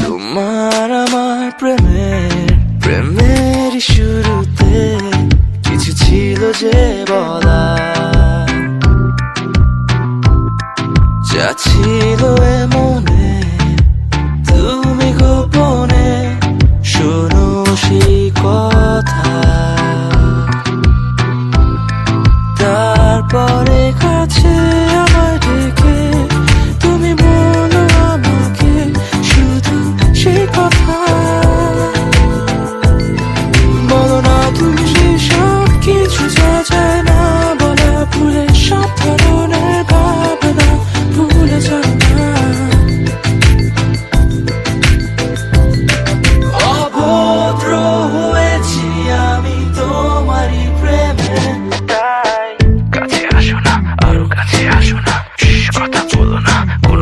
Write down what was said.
তোমার আমার প্রেমের প্রেমের শুরুতে কিছু ছিল যে বলা যা ছিল মনে তুমি গোপনে শোনো সেই কথা। তারপরে কাছে